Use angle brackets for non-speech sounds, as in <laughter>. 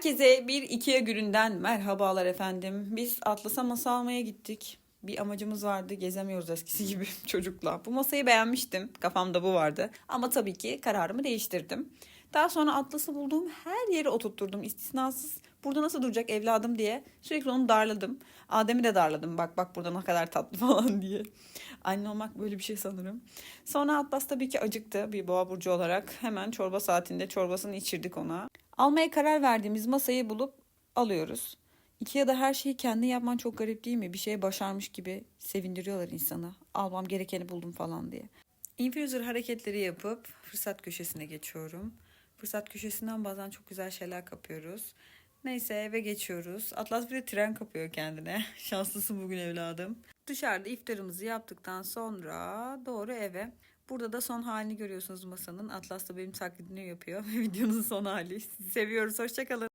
Herkese bir Ikea gününden merhabalar efendim. Biz Atlas'a masa almaya gittik. Bir amacımız vardı. Gezemiyoruz eskisi gibi <laughs> çocukla. Bu masayı beğenmiştim. Kafamda bu vardı. Ama tabii ki kararımı değiştirdim. Daha sonra Atlas'ı bulduğum her yere oturtturdum. istisnasız. Burada nasıl duracak evladım diye. Sürekli onu darladım. Adem'i de darladım. Bak bak burada ne kadar tatlı <laughs> falan diye. Anne olmak böyle bir şey sanırım. Sonra Atlas tabii ki acıktı bir boğa burcu olarak. Hemen çorba saatinde çorbasını içirdik ona. Almaya karar verdiğimiz masayı bulup alıyoruz. Ikea'da her şeyi kendi yapman çok garip değil mi? Bir şeye başarmış gibi sevindiriyorlar insanı. Almam gerekeni buldum falan diye. Infuser hareketleri yapıp fırsat köşesine geçiyorum. Fırsat köşesinden bazen çok güzel şeyler kapıyoruz. Neyse eve geçiyoruz. Atlas bir de tren kapıyor kendine. <laughs> Şanslısın bugün evladım. Dışarıda iftarımızı yaptıktan sonra doğru eve. Burada da son halini görüyorsunuz masanın. Atlas da benim taklidini yapıyor. <laughs> Videonun son hali. Sizi seviyoruz. Hoşçakalın.